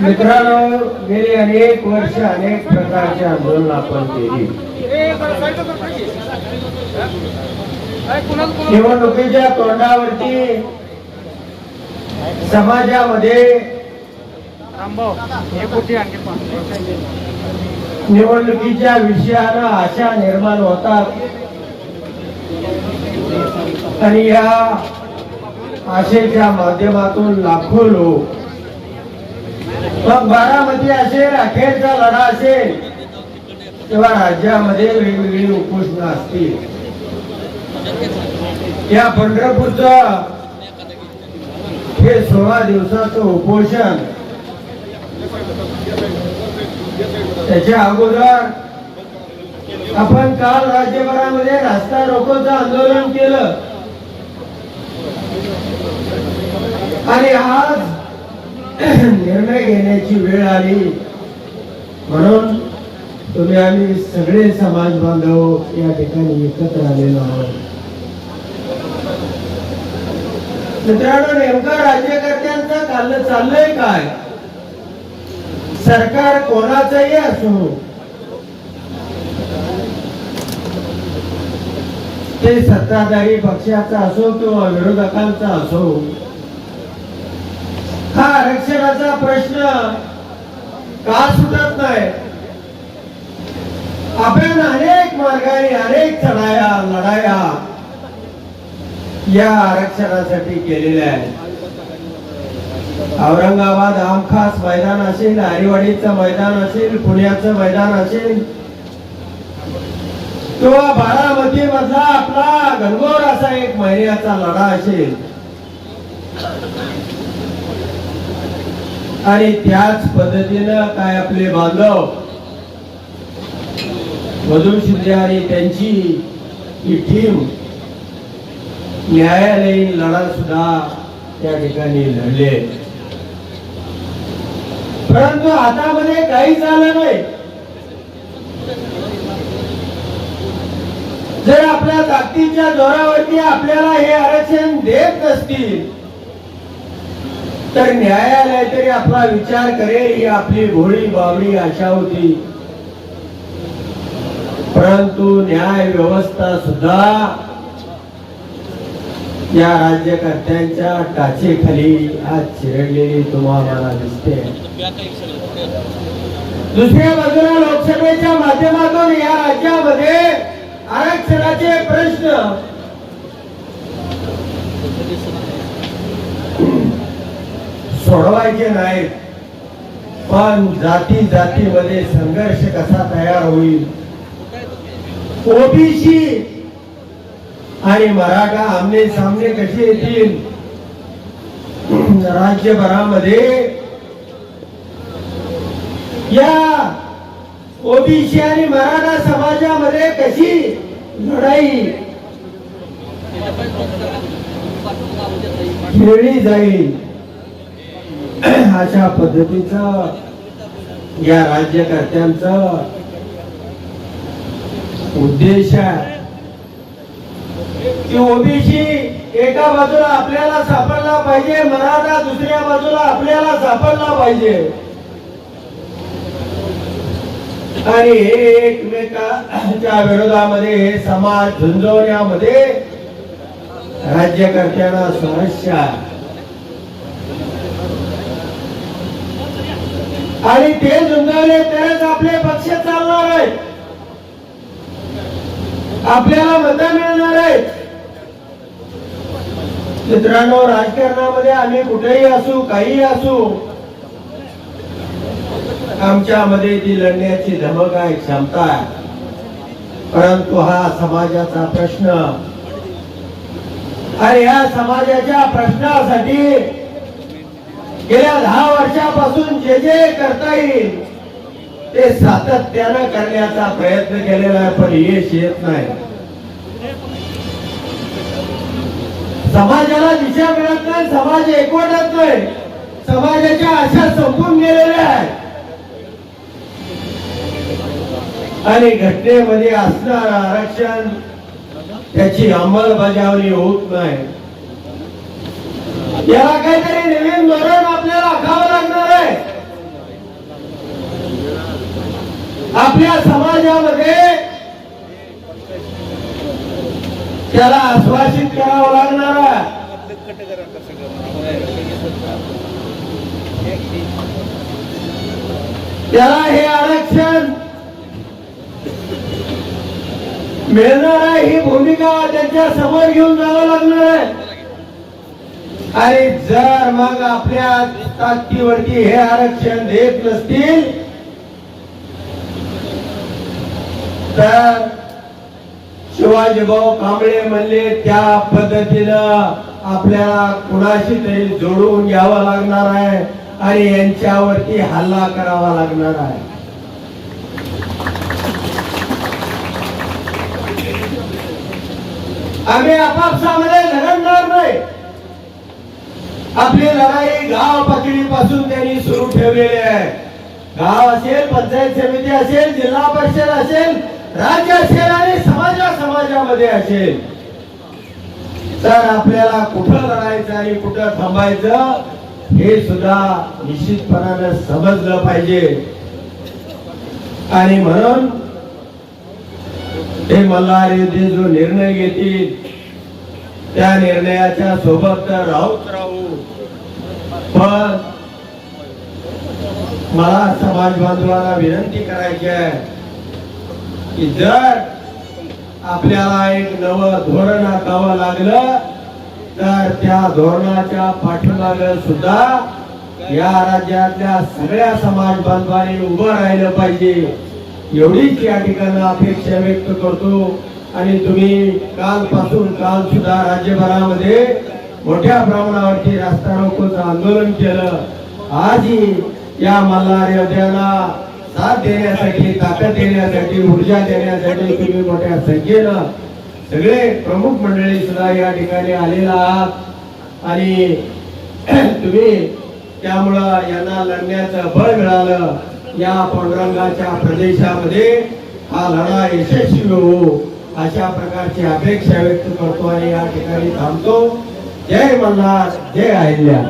मित्रांनो गेली अनेक वर्ष अनेक प्रकारचे आंदोलन आपण केली. निवडणुकीच्या तोंडावरती समाजामध्ये निवडणुकीच्या विषयानं आशा निर्माण होतात. आणि या आशेच्या माध्यमातून लाखो लोक मग बारामती असेल अखेरचा लढा असेल किंवा राज्यामध्ये वेगवेगळी उपोषण असतील. या पंढरपूरचं हे सोळा दिवसाचं उपोषण. त्याच्या अगोदर आपण काल राज्यभरामध्ये रास्ता रोकोचं आंदोलन केलं. आणि आज निर्णय घेण्याची वेळ आली. म्हणून तुम्ही आम्ही सगळे समाज बांधव या ठिकाणी एकत्र आलेलो आहोत. मित्रांनो नेमका राज्यकर्त्यांचं चाललं चाललंय काय? सरकार कोणाचंही असो ते सत्ताधारी पक्षाचा असो किंवा विरोधकांचा असो हा आरक्षणाचा प्रश्न का सुटत नाही? आपण अनेक मार्गाने अनेक चढाया लढाया या आरक्षणासाठी केलेल्या आहेत. औरंगाबाद आमखास मैदान असेल आरेवाडीचं मैदान असेल पुण्याचं मैदान असेल किंवा बारामती मधला आपला घनघोर असा एक महिन्याचा लढा असेल आणि त्याच पद्धतीनं काय आपले बांधव? मधुर शिंदे आणि त्यांची ही टीम न्यायालयीन लढा सुद्धा त्या ठिकाणी लढले. परंतु हातामध्ये काही झालं नाही. जर आपल्या ताकदीच्या जोरावरती आपल्याला हे आरक्षण देत नसतील तर न्यायालय तरी आपला विचार करेल ही आपली भोळी बावळी आशा होती. परंतु न्याय व्यवस्था सुद्धा या राज्यकर्त्यांच्या टाचेखाली आज चिरडलेली तुम्हाला दिसते. दुसऱ्या बाजूला लोकसभेच्या माध्यमातून या राज्यामध्ये आरक्षणाचे प्रश्न. सोडवायचे नाहीत. पण जाती जातीमध्ये संघर्ष कसा तयार होईल? ओबीसी आणि मराठा आमने सामने कसे येतील? राज्यभरामध्ये या ओबीसी आणि मराठा समाजामध्ये कशी लढाई खेळली जाईल? अशा पद्धतीचं या राज्यकर्त्यांचा उद्देश आहे. की ओबीसी एका बाजूला आपल्याला सापडला पाहिजे मराठा दुसऱ्या बाजूला आपल्याला सापडला पाहिजे. आणि हे एकमेकाच्या विरोधामध्ये हे समाज झुंजवण्यामध्ये राज्यकर्त्यांना समस्या आणि ते झुंजवले तरच आपले पक्ष चालणार आहे आपल्याला मत मिळणार आहे मित्रांनो राजकारणामध्ये आम्ही कुठेही असू काही असू आमच्यामध्ये जी लढण्याची धमक आहे क्षमता आहे. परंतु हा समाजाचा प्रश्न. आणि या समाजाच्या प्रश्नासाठी गेल्या दहा वर्षापासून जे जे करता येईल ते सातत्यानं करण्याचा प्रयत्न केलेला आहे पण यश येत नाही. समाजाला दिशा मिळत नाही समाज एकवटत नाही. समाजाच्या आशा संपून गेलेल्या आहेत. आणि घटनेमध्ये असणार आरक्षण त्याची अंमलबजावणी होत नाही. याला काहीतरी नवीन धोरण आपल्याला खावं लागणार आहे. आपल्या समाजामध्ये त्याला आश्वासित करावं लागणार त्याला हे आरक्षण मिळणार आहे ही भूमिका त्यांच्यासमोर घेऊन जावं लागणार आहे. आणि जर मग आपल्या ताकदीवरती हे आरक्षण देत नसतील तर शिवाजी भाऊ कांबळे म्हणले त्या पद्धतीनं आपल्याला कुणाशी तरी जोडून घ्यावं लागणार आहे आणि यांच्यावरती हल्ला करावा लागणार आहे. आम्ही आपापसामध्ये लढणार नाही. आपली लढाई गाव पातळीपासून त्यांनी सुरू ठेवलेली आहे. गाव असेल पंचायत समिती असेल जिल्हा परिषद असेल राज्य असेल आणि समाजा समाजामध्ये असेल. तर आपल्याला कुठं लढायचं आणि कुठं थांबायचं हे सुद्धा निश्चितपणानं समजलं पाहिजे. आणि म्हणून हे मल्हार जो निर्णय घेतील त्या निर्णयाच्या सोबत तर राहूच राहू. पण मला समाज बांधवांना विनंती करायची आहे की जर आपल्याला एक नवं धोरण आखावं लागलं तर त्या धोरणाच्या पाठीमाग सुद्धा या राज्यातल्या सगळ्या समाज बांधवांनी उभं राहिलं पाहिजे. एवढीच या ठिकाणी अपेक्षा व्यक्त करतो. आणि तुम्ही कालपासून काल सुद्धा राज्यभरामध्ये मोठ्या प्रमाणावरती रास्ता रोकोचं आंदोलन केलं. आजही या मल्हार योद्ध्याला साथ देण्यासाठी ताकद देण्यासाठी ऊर्जा देण्यासाठी तुम्ही मोठ्या संख्येनं सगळे प्रमुख मंडळी सुद्धा या ठिकाणी आलेला आहात. आणि तुम्ही त्यामुळं यांना लढण्याचं बळ मिळालं. या पांडुरंगाच्या प्रदेशामध्ये हा लढा यशस्वी होऊ. अशा प्रकारची अपेक्षा व्यक्त करतो आणि या ठिकाणी थांबतो. जय मल्हार जय अहिल्या.